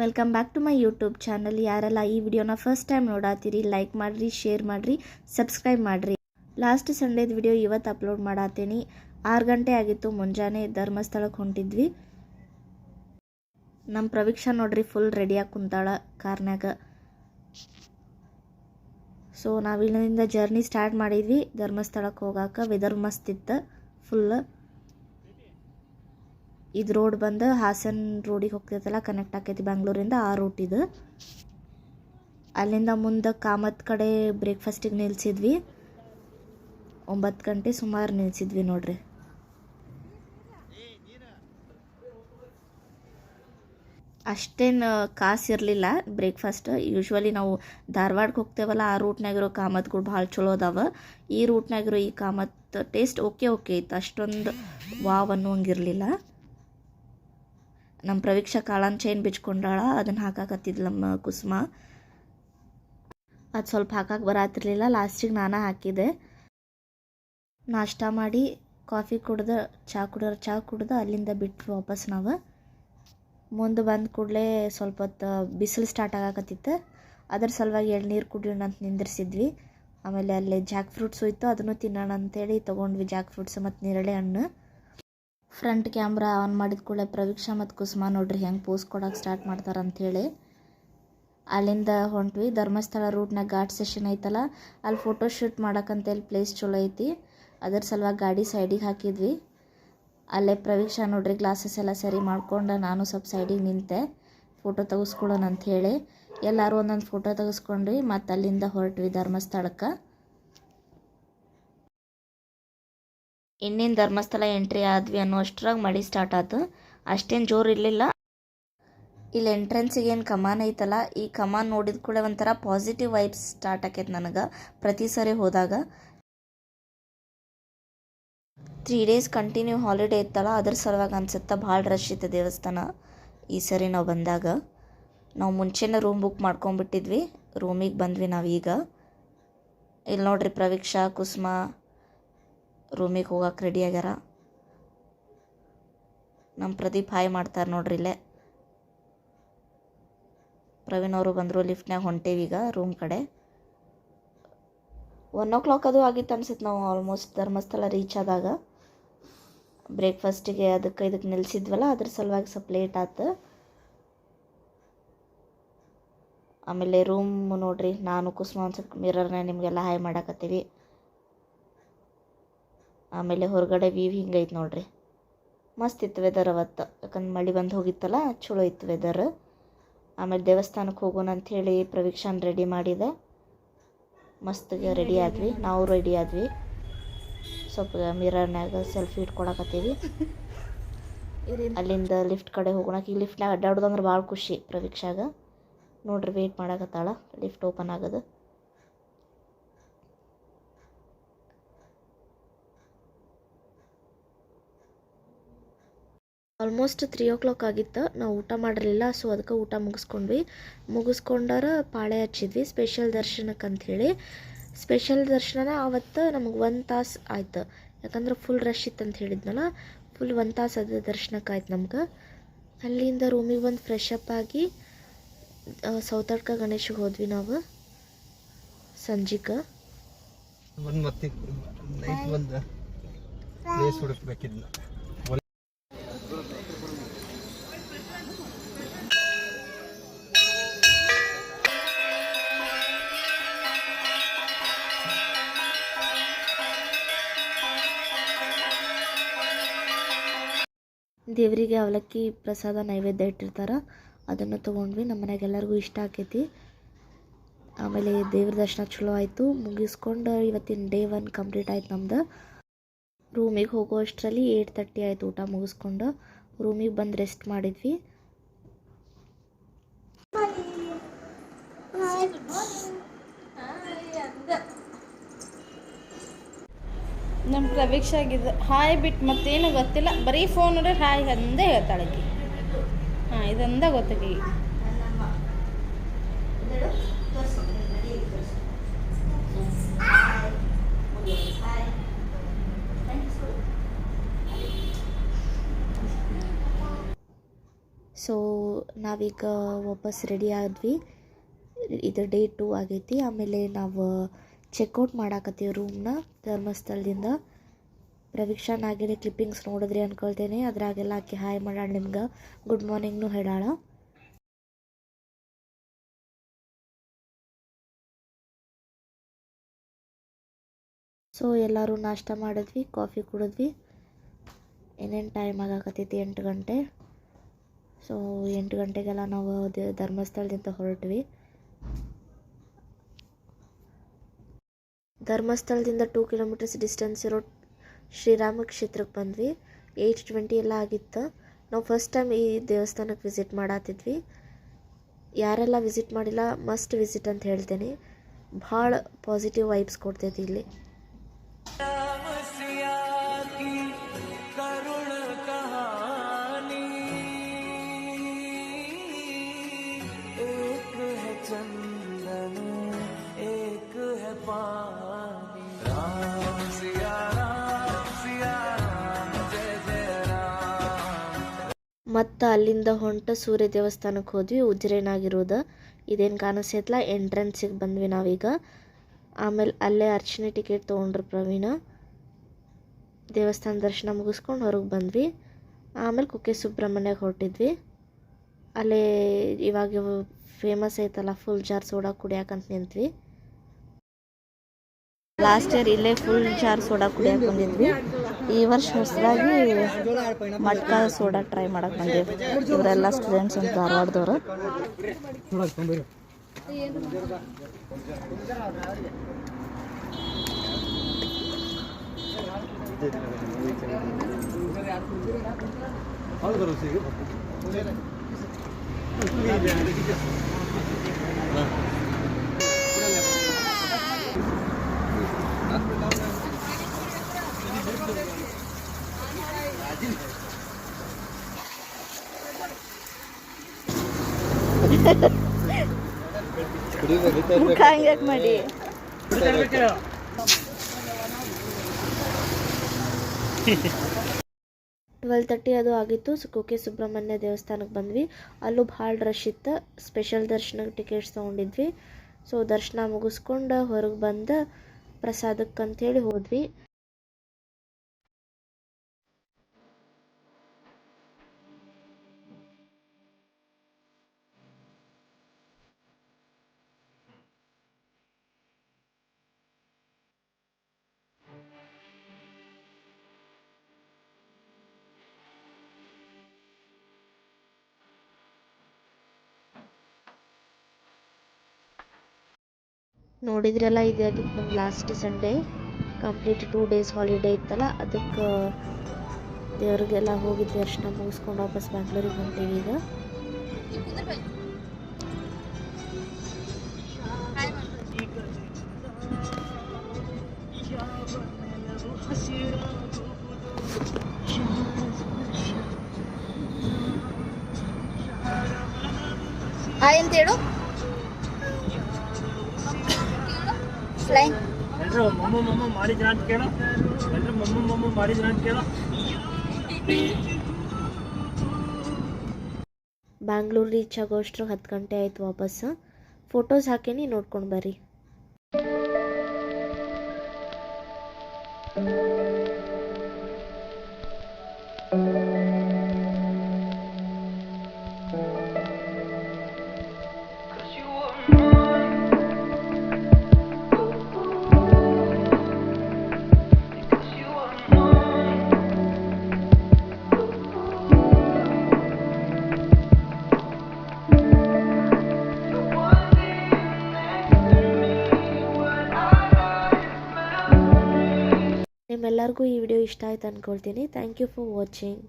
Welcome back to my YouTube channel ಯಾರೆಲ್ಲ ಈ ವಿಡಿಯೋನ ಫಸ್ಟ್ ಟೈಮ್ ನೋಡಾತೀರಿ ಲೈಕ್ ಮಾಡಿರಿ ಶೇರ್ ಮಾಡಿರಿ ಸಬ್ಸ್ಕ್ರೈಬ್ ಮಾಡಿರಿ. ಲಾಸ್ಟ್ ಸಂಡೇದ ವಿಡಿಯೋ ಇವತ್ತು ಅಪ್ಲೋಡ್ ಮಾಡಾತೀನಿ. ಆರು ಗಂಟೆ ಆಗಿತ್ತು, ಮುಂಜಾನೆ ಧರ್ಮಸ್ಥಳಕ್ಕೆ ಹೊಂಟಿದ್ವಿ. ನಮ್ಮ ಪ್ರವೀಕ್ಷಾ ನೋಡ್ರಿ ಫುಲ್ ರೆಡಿಯಾಗಿ ಕುಂತಾಳ ಕಾರ್ನಾಗ ಸೊ ನಾವು ಇಲ್ಲಿಂದ ಜರ್ನಿ ಸ್ಟಾರ್ಟ್ ಮಾಡಿದ್ವಿ. ಧರ್ಮಸ್ಥಳಕ್ಕೆ ಹೋಗಾಕ ವೆದರ್ ಮಸ್ತ್ ಇತ್ತು ಇದು ರೋಡ್ ಬಂದು ಹಾಸನ ರೋಡಿಗೆ ಹೋಗ್ತೈತಲ್ಲ ಕನೆಕ್ಟ್ ಆಕೈತಿ ಬೆಂಗಳೂರಿಂದ ಆ ರೂಟ್ ಇದು. ಅಲ್ಲಿಂದ ಮುಂದೆ ಕಾಮತ್ ಕಡೆ ಬ್ರೇಕ್ಫಾಸ್ಟಿಗೆ ನಿಲ್ಸಿದ್ವಿ. ಒಂಬತ್ತು ಗಂಟೆ ಸುಮಾರು ನಿಲ್ಸಿದ್ವಿ ನೋಡ್ರಿ. ಅಷ್ಟೇನು ಕಾಸು ಇರಲಿಲ್ಲ ಬ್ರೇಕ್ಫಾಸ್ಟ್ ಯೂಶ್ವಲಿ ನಾವು ಧಾರವಾಡಕ್ಕೆ ಹೋಗ್ತೇವಲ್ಲ, ಆ ರೂಟ್ನಾಗಿರೋ ಕಾಮತ್ಗಳು ಭಾಳ ಚಲೋ ಅದಾವ. ಈ ರೂಟ್ನಾಗಿರೋ ಈ ಕಾಮತ್ ಟೇಸ್ಟ್ ಓಕೆ ಓಕೆ ಇತ್ತು. ಅಷ್ಟೊಂದು ವಾವ್ ಅನ್ನುವಂಗಿರಲಿಲ್ಲ ನಮ್ಮ ಪ್ರವೀಕ್ಷ ಕಾಳನ್ ಚೈನ್ ಬಿಚ್ಕೊಂಡಾಳ ಅದನ್ನು ಹಾಕಾಕತ್ತಿದ್ಲು ನಮ್ಮ ಕುಸುಮ. ಅದು ಸ್ವಲ್ಪ ಹಾಕಕ್ಕೆ ಬರತ್ತಿರ್ಲಿಲ್ಲ ಲಾಸ್ಟಿಗೆ ನಾನು ಹಾಕಿದೆ. ನಾಷ್ಟ ಮಾಡಿ ಕಾಫಿ ಕುಡ್ದು ಚಹಾ ಕುಡಿದ್ರೆ ಚಹಾ ಕುಡ್ದು ಅಲ್ಲಿಂದ ಬಿಟ್ಟು ವಾಪಸ್ ನಾವು. ಮುಂದೆ ಬಂದ ಕೂಡಲೇ ಸ್ವಲ್ಪ ಹೊತ್ತು ಬಿಸಿಲು ಸ್ಟಾರ್ಟ್ ಆಗಾಕತ್ತಿತ್ತು. ಅದ್ರ ಸಲುವಾಗಿ ಎಳ್ನೀರು ಕುಡಿಯೋಣ ಅಂತ ನಿಂದಿರ್ಸಿದ್ವಿ. ಆಮೇಲೆ ಅಲ್ಲಿ ಜಾಕ್ ಫ್ರೂಟ್ಸು ಇತ್ತು, ಅದನ್ನು ತಿನ್ನೋಣ ಅಂತೇಳಿ ತೊಗೊಂಡ್ವಿ ಜಾಕ್ ಫ್ರೂಟ್ಸ್ ಮತ್ತು ನೇರಳೆ ಹಣ್ಣು. ಫ್ರಂಟ್ ಕ್ಯಾಮ್ರಾ ಆನ್ ಮಾಡಿದ ಕೂಡಲೇ ಪ್ರವೀಕ್ಷಾ ಮತ್ತು ಕುಸುಮ ನೋಡ್ರಿ ಹೆಂಗೆ ಪೋಸ್ ಕೊಡೋಕೆ ಸ್ಟಾರ್ಟ್ ಮಾಡ್ತಾರೆ ಅಂಥೇಳಿ ಅಲ್ಲಿಂದ ಹೊಂಟ್ವಿ. ಧರ್ಮಸ್ಥಳ ರೂಟ್ನಾಗ ಘಾಟ್ ಸೆಷನ್ ಐತಲ್ಲ, ಅಲ್ಲಿ ಫೋಟೋ ಶೂಟ್ ಮಾಡೋಕ್ಕಂತೇಳಿ ಪ್ಲೇಸ್ ಚಲೋ ಐತಿ. ಅದ್ರ ಸಲುವಾಗಿ ಗಾಡಿ ಸೈಡಿಗೆ ಹಾಕಿದ್ವಿ. ಅಲ್ಲೇ ಪ್ರವೀಕ್ಷಾ ನೋಡ್ರಿ ಗ್ಲಾಸಸ್ ಎಲ್ಲ ಸರಿ ಮಾಡ್ಕೊಂಡು ನಾನು ಸ್ವಲ್ಪ ಸೈಡಿಗೆ ನಿಂತೆ ಫೋಟೋ ತೆಗೆಸ್ಕೊಳ್ಳೋಣ ಅಂಥೇಳಿ ಎಲ್ಲರೂ ಒಂದೊಂದು ಫೋಟೋ ತೆಗೆಸ್ಕೊಂಡ್ವಿ. ಮತ್ತು ಅಲ್ಲಿಂದ ಹೊರಟ್ವಿ ಧರ್ಮಸ್ಥಳಕ್ಕೆ. ಇನ್ನೇನು ಧರ್ಮಸ್ಥಳ ಎಂಟ್ರಿ ಆದ್ವಿ ಅನ್ನೋ ಅಷ್ಟ್ರಾಗ ಮಳೆ ಸ್ಟಾರ್ಟ್ ಆಯ್ತು ಅಷ್ಟೇನು ಜೋರು ಇರಲಿಲ್ಲ. ಇಲ್ಲಿ ಎಂಟ್ರೆನ್ಸಿಗೆ ಏನು ಕಮಾನ್ ಐತಲ್ಲ, ಈ ಕಮಾನ್ ನೋಡಿದ ಕೂಡ ಒಂಥರ ಪಾಸಿಟಿವ್ ವೈಬ್ಸ್ ಸ್ಟಾರ್ಟ್ ಆಕೈತೆ ನನಗೆ ಪ್ರತಿ ಸರಿ ಹೋದಾಗ. ತ್ರೀ ಡೇಸ್ ಕಂಟಿನ್ಯೂ ಹಾಲಿಡೇ ಇತ್ತಲ್ಲ, ಅದ್ರ ಸಲುವಾಗಿ ಅನ್ಸುತ್ತೆ ಭಾಳ ರಶ್ ಇತ್ತು ದೇವಸ್ಥಾನ. ಈ ಸರಿ ನಾವು ಬಂದಾಗ, ನಾವು ಮುಂಚೆನೇ ರೂಮ್ ಬುಕ್ ಮಾಡ್ಕೊಂಬಿಟ್ಟಿದ್ವಿ ರೂಮಿಗೆ ಬಂದ್ವಿ ನಾವೀಗ. ಇಲ್ಲಿ ನೋಡ್ರಿ ಪ್ರವೀಕ್ಷಾ, ಕುಸುಮ ರೂಮಿಗೆ ಹೋಗಕ್ಕೆ ರೆಡಿ ಆಗ್ಯಾರ. ನಮ್ಮ ಪ್ರದೀಪ್ ಹಾಯ್ ಮಾಡ್ತಾರೆ ನೋಡ್ರಿ ಇಲ್ಲೇ. ಪ್ರವೀಣ್ ಅವರು ಬಂದರು ಲಿಫ್ಟ್ನಾಗ ಈಗ ರೂಮ್ ಕಡೆ. ಒನ್ ಓ ಕ್ಲಾಕ್ ಅದು ಆಗಿತ್ತು ಅನ್ಸುತ್ತೆ ನಾವು ಆಲ್ಮೋಸ್ಟ್ ಧರ್ಮಸ್ಥಳ ರೀಚ್ ಆದಾಗ. ಬ್ರೇಕ್ಫಾಸ್ಟಿಗೆ ಅದಕ್ಕೆ ಇದಕ್ಕೆ ನಿಲ್ಸಿದ್ವಲ್ಲ, ಅದ್ರ ಸಲುವಾಗಿ ಸ್ವಲ್ಪ ಲೇಟ್ ಆಯ್ತು ಆಮೇಲೆ ರೂಮ್ ನೋಡ್ರಿ, ನಾನು ಕುಸುಮ ಒಂದು ಸ್ವಲ್ಪ ಮಿರರ್ನ ನಿಮಗೆಲ್ಲ ಹಾಯ್ ಮಾಡಾಕತ್ತೀವಿ. ಆಮೇಲೆ ಹೊರಗಡೆ ವೀವ್ ಹಿಂಗೈತೆ ನೋಡ್ರಿ. ಮಸ್ತ್ ಇತ್ತು ವೆದರ್ ಅವತ್ತು. ಯಾಕಂದ್ರೆ ಮಳೆ ಬಂದು ಹೋಗಿತ್ತಲ್ಲ ಚಲೋ ಇತ್ತು ವೆದರ್ ಆಮೇಲೆ ದೇವಸ್ಥಾನಕ್ಕೆ ಹೋಗೋಣ ಅಂಥೇಳಿ ಪ್ರವೀಕ್ಷಾನ ರೆಡಿ ಮಾಡಿದೆ. ಮಸ್ತ್ಗೆ ರೆಡಿ ಆದ್ವಿ ನಾವು ರೆಡಿ ಆದ್ವಿ. ಸ್ವಲ್ಪ ಮಿರರ್ನಾಗ ಸೆಲ್ಫಿ ಇಟ್ಕೊಳಕತ್ತೀವಿ. ಅಲ್ಲಿಂದ ಲಿಫ್ಟ್ ಕಡೆ ಹೋಗೋಣ ಈ ಲಿಫ್ಟ್ನಾಗ ಅಡ್ಡಾಡೋದಂದ್ರೆ ಭಾಳ ಖುಷಿ ಪ್ರವೀಕ್ಷಾಗ. ನೋಡ್ರಿ ವೆಯ್ಟ್ ಮಾಡಕತ್ತಾಳ ಲಿಫ್ಟ್ ಓಪನ್ ಆಗೋದು. ಆಲ್ಮೋಸ್ಟ್ ತ್ರೀ ಓ ಕ್ಲಾಕ್ ಆಗಿತ್ತು. ನಾವು ಊಟ ಮಾಡಿರಲಿಲ್ಲ ಸೊ ಅದಕ್ಕೆ ಊಟ ಮುಗಿಸ್ಕೊಂಡ್ವಿ. ಮುಗಿಸ್ಕೊಂಡಾರ ಪಾಳೆ ಹಚ್ಚಿದ್ವಿ ಸ್ಪೆಷಲ್ ದರ್ಶನಕ್ಕೆ ಅಂಥೇಳಿ ಸ್ಪೆಷಲ್ ದರ್ಶನ ಆವತ್ತು ನಮಗೆ ಒಂದು ತಾಸು ಆಯ್ತು. ಯಾಕಂದ್ರೆ ಫುಲ್ ರಶ್ ಇತ್ತು ಅಂತ ಹೇಳಿದ್ನಲ್ಲ ಫುಲ್ ಒಂದು ತಾಸು ಅದು ದರ್ಶನಕ್ಕೆ ಆಯ್ತು ನಮ್ಗೆ. ಅಲ್ಲಿಂದ ರೂಮಿಗೆ ಬಂದು ಫ್ರೆಶ್ ಅಪ್ ಆಗಿ ಸೌತಡ್ಕ ಗಣೇಶಿಗೆ ಹೋದ್ವಿ ನಾವು ಸಂಜಿಕ ಒಂದು ಮತ್ತೆ ನೈಟ್ ಒಂದು ಪ್ಲೇಸ್ ದೇವರಿಗೆ ಅವಲಕ್ಕಿ ಪ್ರಸಾದ ನೈವೇದ್ಯ ಇಟ್ಟಿರ್ತಾರೆ, ಅದನ್ನು ತೊಗೊಂಡ್ವಿ. ನಮ್ಮ ಮನೆಗೆಲ್ಲರಿಗೂ ಇಷ್ಟ ಆಕೈತಿ. ಆಮೇಲೆ ದೇವ್ರ ದರ್ಶನ ಚಲೋ ಆಯಿತು. ಮುಗಿಸ್ಕೊಂಡು ಇವತ್ತಿನ ಡೇ ಒನ್ ಕಂಪ್ಲೀಟ್ ಆಯ್ತು ನಮ್ದು. ರೂಮಿಗೆ ಹೋಗೋ ಅಷ್ಟರಲ್ಲಿ ಏಯ್ಟ್ ತರ್ಟಿ ಆಯಿತು ಊಟ ಮುಗಿಸ್ಕೊಂಡು. ರೂಮಿಗೆ ಬಂದು ರೆಸ್ಟ್ ಮಾಡಿದ್ವಿ. ನಮ್ಮ ಪ್ರವೀಕ್ಷೆ ಆಗಿದೆ ಹಾಯ್ ಬಿಟ್ಟು ಮತ್ತೇನು ಗೊತ್ತಿಲ್ಲ. ಬರೀ ಫೋನ್ ನೋಡ್ರೆ ಹಾಯ್ ಅಂದೇ ಹೇಳ್ತಾಳೆ ಹಾಂ, ಇದಂದ ಗೊತ್ತಾಗಿ ಸೊ ನಾವೀಗ ವಾಪಸ್ ರೆಡಿ ಆದ್ವಿ. ಇದು ಡೇ ಟೂ ಆಗೈತಿ. ಆಮೇಲೆ ನಾವು ಚೆಕ್ಔಟ್ ಮಾಡಾಕತ್ತೀವಿ ರೂಮ್ನ ಧರ್ಮಸ್ಥಳದಿಂದ. ಪ್ರವೀಕ್ಷಾ ನಾಗಿನಿ ಕ್ಲಿಪ್ಪಿಂಗ್ಸ್ ನೋಡಿದ್ರಿ ಅಂದ್ಕೊಳ್ತೇನೆ ಅದ್ರಾಗೆಲ್ಲ ಆಕೆ ಹಾಯ್ ಮಾಡಾಳ ನಿಮ್ಗೆ. ಗುಡ್ ಮಾರ್ನಿಂಗ್ನು ಹೇಳಾಳ ಸೊ ಎಲ್ಲರೂ ನಾಷ್ಟ ಮಾಡಿದ್ವಿ ಕಾಫಿ ಕುಡಿದ್ವಿ. ಏನೇನು ಟೈಮ್ ಆಗಾಕತ್ತೈತಿ ಎಂಟು ಗಂಟೆ. ಸೊ ಎಂಟು ಗಂಟೆಗೆಲ್ಲ ನಾವು ಧರ್ಮಸ್ಥಳದಿಂದ ಹೊರಟ್ವಿ. ಧರ್ಮಸ್ಥಳದಿಂದ ಟೂ ಕಿಲೋಮೀಟರ್ಸ್ ಡಿಸ್ಟೆನ್ಸ್ ಇರೋ ಶ್ರೀರಾಮ ಕ್ಷೇತ್ರಕ್ಕೆ ಬಂದ್ವಿ. ಏಯ್ಟ್ ಟ್ವೆಂಟಿ ಎಲ್ಲ ಆಗಿತ್ತು. ನಾವು ಫಸ್ಟ್ ಟೈಮ್ ಈ ದೇವಸ್ಥಾನಕ್ಕೆ ವಿಸಿಟ್ ಮಾಡತ್ತಿದ್ವಿ ಯಾರೆಲ್ಲ ವಿಸಿಟ್ ಮಾಡಿಲ್ಲ ಮಸ್ಟ್ ವಿಸಿಟ್ ಅಂತ ಹೇಳ್ತೇನೆ. ಭಾಳ ಪಾಸಿಟಿವ್ ವೈಬ್ಸ್ ಕೊಡ್ತೈತಿ ಇಲ್ಲಿ. ಮತ್ತು ಅಲ್ಲಿಂದ ಹೊಂಟ ಸೂರ್ಯ ದೇವಸ್ಥಾನಕ್ಕೆ ಹೋದ್ವಿ. ಉಜ್ರೇನಾಗಿರೋದು ಇದೇನು ಕಾಣಿಸ್ತೈತಲ್ಲ ಎಂಟ್ರೆನ್ಸಿಗೆ ಬಂದ್ವಿ ನಾವೀಗ. ಆಮೇಲೆ ಅಲ್ಲೇ ಅರ್ಚನೆ ಟಿಕೆಟ್ ತೊಗೊಂಡ್ರು ಪ್ರವೀಣ. ದೇವಸ್ಥಾನ ದರ್ಶನ ಮುಗಿಸ್ಕೊಂಡು ಹೊರಗೆ ಬಂದ್ವಿ. ಆಮೇಲೆ ಕುಕ್ಕೆ ಸುಬ್ರಹ್ಮಣ್ಯಗೆ ಹೊರಟಿದ್ವಿ. ಅಲ್ಲೇ ಇವಾಗ ಫೇಮಸ್ ಐತಲ್ಲ ಫುಲ್ ಜಾರ್ ಸೋಡಾ ಕುಡಿಯಾಕಂತ ನಿಂತ್ವಿ. ಲಾಸ್ಟ್ ಇಯರ್ ಇಲ್ಲೇ ಫುಲ್ ಜಾರ್ ಸೋಡಾ ಕುಡಿಯಕ್ಕೆ ಬಂದಿದ್ವಿ. ಈ ವರ್ಷ ಹೊಸದಾಗಿ ಮಟ್ಕ ಸೋಡಾ ಟ್ರೈ ಮಾಡಕ್ಕೆ ಬಂದೀವಿ. ಇವರೆಲ್ಲ ಸ್ಟೂಡೆಂಟ್ಸ್ ಅಂತ ಧಾರವಾಡದವ್ರು. ಮುಖ ಮಾಡಿ. ಟ್ವೆಲ್ ತರ್ಟಿ ಅದು ಆಗಿತ್ತು. ಸೊ ಕುಕ್ಕೆ ಸುಬ್ರಹ್ಮಣ್ಯ ದೇವಸ್ಥಾನಕ್ಕೆ ಬಂದ್ವಿ. ಅಲ್ಲೂ ಭಾಳ ರಶ್ ಇತ್ತು. ಸ್ಪೆಷಲ್ ದರ್ಶನಕ್ಕೆ ಟಿಕೆಟ್ಸ್ ತೊಗೊಂಡಿದ್ವಿ. ಸೊ ದರ್ಶನ ಮುಗಿಸ್ಕೊಂಡು ಹೊರಗೆ ಬಂದು ಪ್ರಸಾದಕ್ಕೆ ಅಂತೇಳಿ ಹೋದ್ವಿ. ನೋಡಿದ್ರಲ್ಲ ಇದಾಗಿತ್ತು ನಮ್ಮ last Sunday complete two days holiday ಇತ್ತಲ್ಲ, ಅದಕ್ಕೆ ದೇವ್ರಿಗೆಲ್ಲ ಹೋಗಿ ದರ್ಶನ ಮುಗಿಸ್ಕೊಂಡು ವಾಪಸ್ ಬ್ಯಾಂಗ್ಳೂರಿಗೆ ಹೊಂಟೀವಿ ಈಗ. ಹಾಯ್ ಅಂತ ಹೇಳು? ಫ್ಲೈನ್ ಎಲ್ರು ಮಮ್ಮ ಮಮ್ಮ ಮಾಡಿದ್ರ ಅಂತ ಕೇಳೋ. ಎಲ್ರು ಮಮ್ಮ ಮಮ್ಮ ಮಾಡಿದ್ರ ಅಂತ ಕೇಳೋ. ಬ್ಯಾಂಗ್ಳೂರು ರೀಚ್ ಆಗೋಷ್ಟ್ರಿಗೆ ಹತ್ತು ಗಂಟೆ ಆಯ್ತು ವಾಪಸ್. ಫೋಟೋಸ್ ಹಾಕೇನಿ ನೋಡ್ಕೊಂಡು ಬರ್ರಿ. ನಿಮ್ಮೆಲ್ಲರಿಗೂ ಈ ವಿಡಿಯೋ ಇಷ್ಟ ಆಯ್ತು ಅಂದ್ಕೊಳ್ತೀನಿ ಥ್ಯಾಂಕ್ ಯು ಫಾರ್ ವಾಚಿಂಗ್